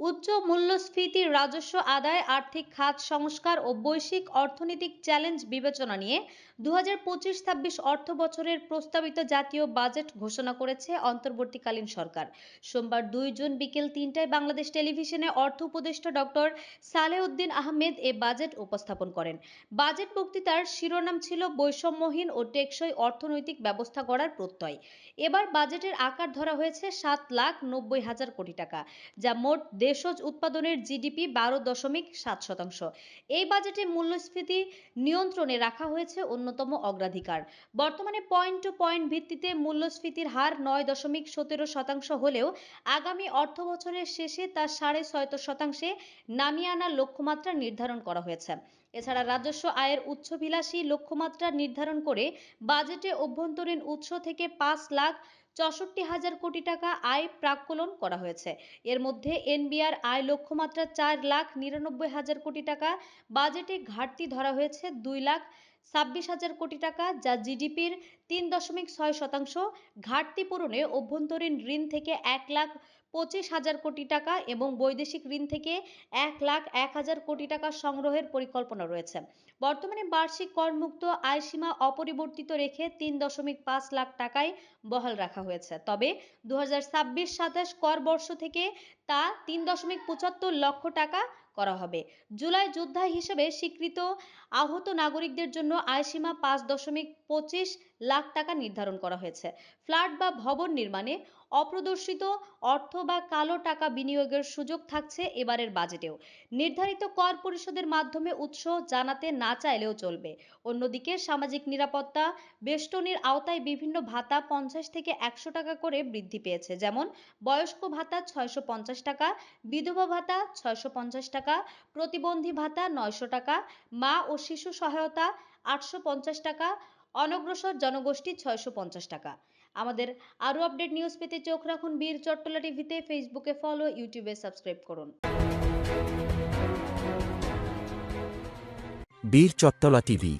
উচ্চ মূল্যস্ফীতি রাজস্ব আদায়, আর্থিক খাত সংস্কার ও বৈশ্বিক অর্থনৈতিক চ্যালেঞ্জ বিবেচনা নিয়ে দু হাজার পঁচিশ ছাব্বিশ অর্থ বছরের প্রস্তাবিত জাতীয় বাজেট ঘোষণা করেছে অন্তর্বর্তীকালীন সরকার। সোমবার দুই জুন বিকেল তিনটায় বাংলাদেশ টেলিভিশনে অর্থ উপদেষ্টা ডক্টর সালেউদ্দিন আহমেদ এ বাজেট উপস্থাপন করেন। বাজেট বক্তৃতার শিরোনাম ছিল বৈষম্যহীন ও টেকসই অর্থনৈতিক ব্যবস্থা গড়ার প্রত্যয়। এবার বাজেটের আকার ধরা হয়েছে সাত লাখ নব্বই হাজার কোটি টাকা, যা মোট দেশজ উৎপাদনের জিডিপি বারো দশমিক সাত শতাংশ। এই বাজেটে মূল্যস্ফীতি নিয়ন্ত্রণে রাখা হয়েছে অন্যতম অগ্রাধিকার। বর্তমানে পয়েন্ট টু পয়েন্ট ভিত্তিতে মূল্যস্ফীতির হার নয় দশমিক সতেরো শতাংশ হলেও আগামী অর্থ বছরের শেষে তা সাড়ে ছয়ত শতাংশে নামিয়ে আনার লক্ষ্যমাত্রা নির্ধারণ করা হয়েছে। এছাড়া রাজস্ব আয়ের উচ্চভিলাষী লক্ষ্যমাত্রা নির্ধারণ করে বাজেটে অভ্যন্তরীণ উৎস থেকে পাঁচ লাখ চৌষট্টি হাজার কোটি টাকা আয় প্রাক্কলন করা হয়েছে। এর মধ্যে এনবিআর আয় লক্ষ্যমাত্রা চার লাখ নিরানব্বই হাজার কোটি টাকা, বাজেটে ঘাটতি ধরা হয়েছে দুই লাখ ছাব্বিশ হাজার কোটি টাকা, যা জিডিপির তিন দশমিক ছয় শতাংশ ঘাটতি পূরণে অভ্যন্তরীণ ঋণ থেকে এক লাখ পঁচিশ হাজার কোটি টাকা এবং বৈদেশিক ঋণ থেকে এক লাখ এক হাজার কোটি টাকা সংগ্রহের পরিকল্পনা রয়েছে। বর্তমানে বার্ষিক করমুক্ত আয়সীমা অপরিবর্তিত রেখে তিন দশমিক পাঁচ লাখ টাকায় বহাল রাখা হয়েছে। তবে দু হাজার ছাব্বিশ সাতাশ কর বর্ষ থেকে তা তিন দশমিক পঁচাত্তর লক্ষ টাকা করা হবে। জুলাই যোদ্ধা হিসেবে স্বীকৃত আহত নাগরিকদের জন্য আয়সীমা পাঁচ দশমিক পঁচিশ লাখ টাকা নির্ধারণ করা হয়েছে। ফ্ল্যাট বা ভবন নির্মাণে অপ্রদর্শিত অর্থ বা কালো টাকা বিনিয়োগের সুযোগ থাকছে এবারের বাজেটেও। নির্ধারিত কর পরিশোধের মাধ্যমে উৎস জানাতে না চাইলেও চলবে। অন্যদিকে সামাজিক নিরাপত্তা, বেষ্টনীর আওতায় বিভিন্ন ভাতা পঞ্চাশ থেকে একশো টাকা করে বৃদ্ধি পেয়েছে। যেমন বয়স্ক ভাতা ছয়শো পঞ্চাশ টাকা, বিধবা ভাতা ছয়শো পঞ্চাশ টাকা, প্রতিবন্ধী ভাতা নয়শো টাকা, মা ও শিশু সহায়তা আটশো পঞ্চাশ টাকা, অনগ্রসর জনগোষ্ঠী ছয়শো পঞ্চাশ টাকা। আমাদের আরও আপডেট নিউজ পেতে চোখ রাখুন বীর চট্টলা টিভিতে, ফেসবুকে ফলো, ইউটিউবে সাবস্ক্রাইব করুন। বীর চট্টলা টিভি